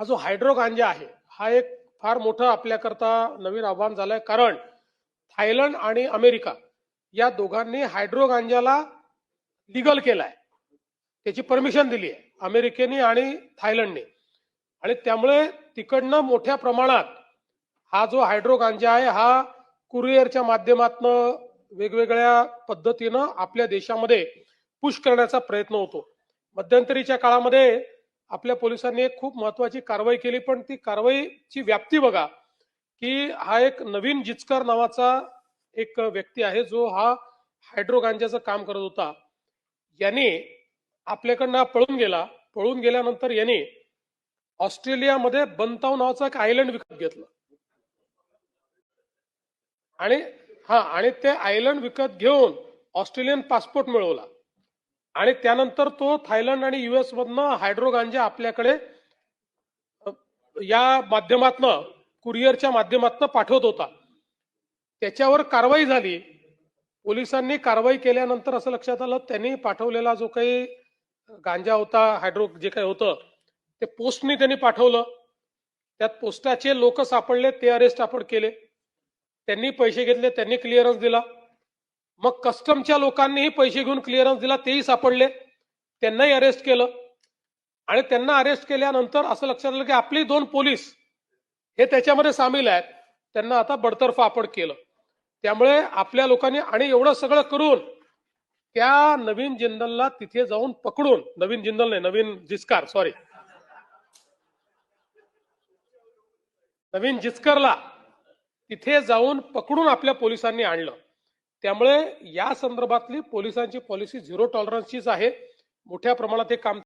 हा जो हायड्रो गांजा आहे हा एक फार मोठं आपल्याकरता नवीन आव्हान झालंय. कारण थायलंड आणि अमेरिका या दोघांनी हायड्रो गांजाला लिगल केलाय. त्याची परमिशन दिली आहे अमेरिकेने आणि थायलंडने. आणि त्यामुळे तिकडनं मोठ्या प्रमाणात हा जो हायड्रो गांजा आहे हा कुरिअरच्या माध्यमातनं वेगवेगळ्या पद्धतीनं आपल्या देशामध्ये पुश करण्याचा प्रयत्न होतो. मध्यंतरीच्या काळामध्ये आपल्या पोलिसांनी एक खूप महत्वाची कारवाई केली पण ती कारवाईची व्याप्ती बघा की हा एक नवीन जिचकर नावाचा एक व्यक्ती आहे जो हा हायड्रो गांजाचं काम करत होता. याने आपल्याकडनं हा पळून गेला. पळून गेल्यानंतर याने ऑस्ट्रेलियामध्ये बंताव नावाचं एक आयलंड विकत घेतलं. आणि हा आणि ते आयलंड विकत घेऊन ऑस्ट्रेलियन पासपोर्ट मिळवला. आणि त्यानंतर तो थायलंड आणि युएस मधनं हायड्रो गांजा आपल्याकडे या माध्यमातनं कुरिअरच्या माध्यमातनं पाठवत होता. त्याच्यावर कारवाई झाली. पोलिसांनी कारवाई केल्यानंतर असं लक्षात आलं त्यांनी पाठवलेला जो काही गांजा होता हायड्रो जे काही होतं ते पोस्टनी त्यांनी पाठवलं. त्यात पोस्टाचे लोक सापडले ते अरेस्ट आपण केले. त्यांनी पैसे घेतले त्यांनी क्लिअरन्स दिला. मग कस्टमच्या लोकांनीही पैसे घेऊन क्लिअरन्स दिला तेही सापडले. त्यांनाही अरेस्ट केलं. आणि त्यांना अरेस्ट केल्यानंतर असं लक्षात आलं की आपली दोन पोलीस हे त्याच्यामध्ये सामील आहेत. त्यांना आता बडतर्फ आपण केलं. त्यामुळे आपल्या लोकांनी आणि एवढं सगळं करून त्या नवीन जिंदलला तिथे जाऊन पकडून नवीन जिंदल नाही नवीन जिस्कार सॉरी नवीन जिचकरला तिथे जाऊन पकडून आपल्या पोलिसांनी आणलं. त्यामुळे या संदर्भातली पोलिसांची पॉलिसी झिरो टॉलरन्सचीच आहे. मोठ्या प्रमाणात हे काम